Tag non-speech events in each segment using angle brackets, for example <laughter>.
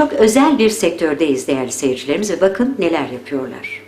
Çok özel bir sektördeyiz değerli seyircilerimiz ve bakın neler yapıyorlar.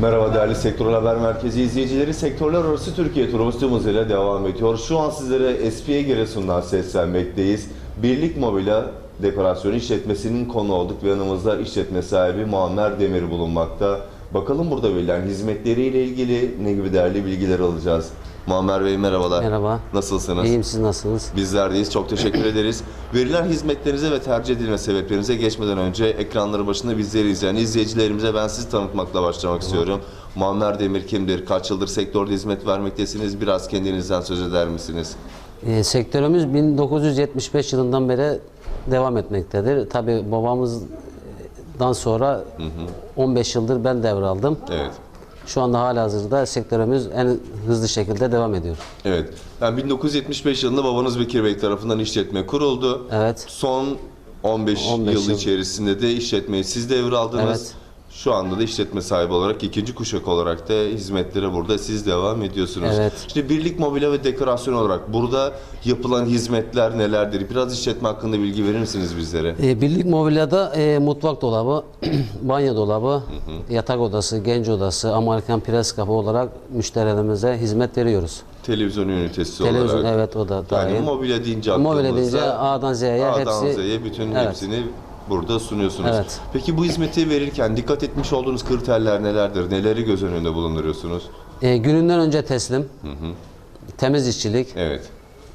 Merhaba değerli Sektör Haber Merkezi izleyicileri. Sektörler arası Türkiye turumuz hızıyla devam ediyor. Şu an sizlere SPA Giresun'dan seslenmekteyiz. Birlik Mobilya Dekorasyon İşletmesi'nin konu olduk ve yanımızda işletme sahibi Muammer Demir bulunmakta. Bakalım burada verilen hizmetleriyle ilgili ne gibi değerli bilgiler alacağız. Muammer Bey merhabalar. Merhaba. Nasılsınız? İyiyim siz nasılsınız? Bizler deyiz. Çok teşekkür ederiz. Verilen hizmetlerinize ve tercih edilme sebeplerinize geçmeden önce ekranları başında bizleri izleyen izleyicilerimize ben sizi tanıtmakla başlamak istiyorum. Muammer Demir kimdir? Kaç yıldır sektörde hizmet vermektesiniz? Biraz kendinizden söz eder misiniz? Ee, sektörümüz 1975 yılından beri devam etmektedir. Tabii babamızdan sonra 15 yıldır ben devraldım. Evet. Şu anda halihazırda sektörümüz en hızlı şekilde devam ediyor. Evet. Yani 1975 yılında babanız Bekir Bey tarafından işletme kuruldu. Evet. Son 15, 15 yıl yıl. içerisinde de işletmeyi siz devraldınız. Evet. Şu anda da işletme sahibi olarak ikinci kuşak olarak da hizmetlere burada siz devam ediyorsunuz. Evet. Şimdi birlik mobilya ve dekorasyon olarak burada yapılan hizmetler nelerdir? Biraz işletme hakkında bilgi verir misiniz bizlere? Ee, Birlik Mobilya'da e, mutfak dolabı, <clears throat> banyo dolabı, yatak odası, genç odası, Amerikan pres kapı olarak müşterilerimize hizmet veriyoruz. Televizyon ünitesi Televizyon olarak. evet o da dahil. Yani mobilya deyince Mobilya aklımızda deyince A'dan Z'ye A'dan hepsi- Z'ye bütün Evet. hepsini burada sunuyorsunuz. Evet. Peki bu hizmeti verirken dikkat etmiş olduğunuz kriterler nelerdir? Neleri göz önünde bulunduruyorsunuz? E, gününden önce teslim, temiz işçilik, Evet.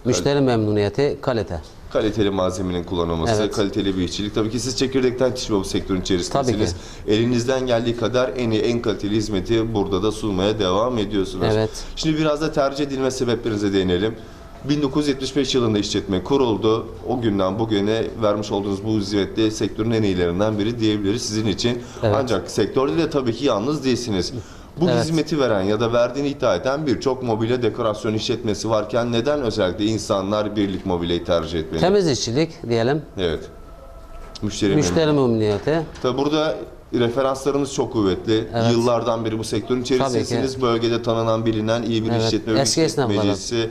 müşteri memnuniyeti, kalite. Kaliteli malzemenin kullanılması, Evet. kaliteli bir işçilik. Tabii ki siz çekirdekten yetişme bu sektörün içerisindesiniz. Tabii Elinizden geldiği kadar en iyi, en kaliteli hizmeti burada da sunmaya devam ediyorsunuz. Evet. Şimdi biraz da tercih edilme sebeplerinize değinelim. 1975 yılında işletme kuruldu. O günden bugüne vermiş olduğunuz bu hizmette sektörün en iyilerinden biri diyebiliriz sizin için. Evet. Ancak sektörde de tabii ki yalnız değilsiniz. Bu Evet. hizmeti veren ya da verdiğini iddia eden birçok mobilya dekorasyon işletmesi varken neden özellikle insanlar birlik mobilyayı tercih etmeli? Temiz işçilik diyelim, Evet. Müşteri, müşteri memnuniyeti. Tabii burada referanslarınız çok kuvvetli. Evet. Yıllardan beri bu sektörün içerisindesiniz. Bölgede tanınan, bilinen iyi bir Evet. işletme esnaflar. işletmecisi olarak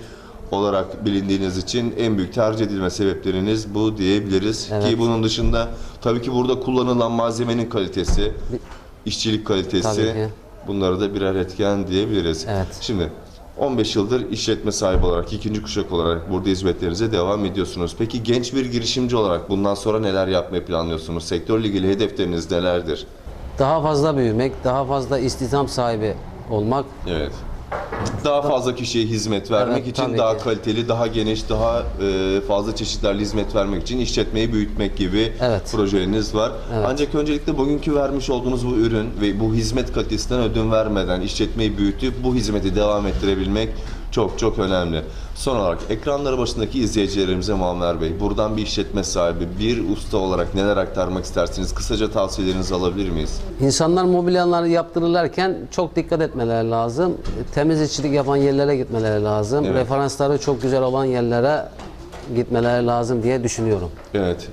bilindiğiniz için en büyük tercih edilme sebepleriniz bu diyebiliriz. Evet. Ki bunun dışında tabii ki burada kullanılan malzemenin kalitesi, işçilik kalitesi Tabii ki. bunları da birer etken diyebiliriz. Evet. Şimdi 15 yıldır işletme sahibi olarak, ikinci kuşak olarak burada hizmetlerinize devam ediyorsunuz. Peki genç bir girişimci olarak bundan sonra neler yapmayı planlıyorsunuz? Sektörle ilgili hedefleriniz nelerdir? Daha fazla büyümek, daha fazla istihdam sahibi olmak. Evet. Daha fazla kişiye hizmet vermek Evet, için tabii daha ki. kaliteli, daha geniş, daha e, fazla çeşitlerle hizmet vermek için işletmeyi büyütmek gibi Evet. projeleriniz var. Evet. Ancak öncelikle bugünkü vermiş olduğunuz bu ürün ve bu hizmet kalitesinden ödün vermeden işletmeyi büyütüp bu hizmeti devam ettirebilmek çok çok önemli. Son olarak ekranları başındaki izleyicilerimize Muammer Bey, buradan bir işletme sahibi, bir usta olarak neler aktarmak istersiniz? Kısaca tavsiyelerinizi alabilir miyiz? İnsanlar mobilyaları yaptırırlarken çok dikkat etmeleri lazım. Temiz işçilik yapan yerlere gitmeleri lazım. Evet. Referansları çok güzel olan yerlere gitmeleri lazım diye düşünüyorum. Evet.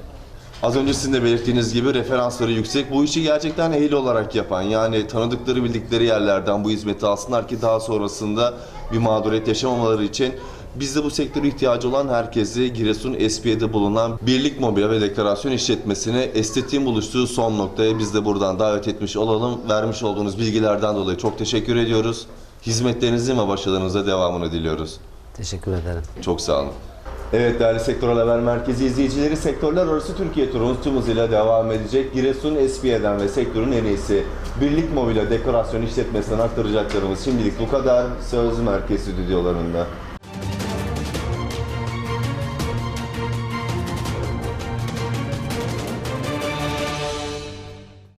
Az önce sizin de belirttiğiniz gibi referansları yüksek. Bu işi gerçekten ehil olarak yapan yani tanıdıkları bildikleri yerlerden bu hizmeti alsınlar ki daha sonrasında bir mağduriyet yaşamamaları için biz de bu sektöre ihtiyacı olan herkesi Giresun Espiye'de bulunan Birlik Mobilya ve Dekorasyon İşletmesi'ne estetiğin buluştuğu son noktaya biz de buradan davet etmiş olalım. Vermiş olduğunuz bilgilerden dolayı çok teşekkür ediyoruz. Hizmetlerinizin ve başarılarınıza devamını diliyoruz. Teşekkür ederim. Çok sağ olun. Evet değerli Sektör Haber Merkezi izleyicileri sektörler arası Türkiye turumuz hızıyla devam edecek. Giresun Espiye'den ve sektörün en iyisi Birlik Mobilya Dekorasyon İşletmesi'nden aktaracaklarımız şimdilik bu kadar. Söz Merkez Stüdyolarında.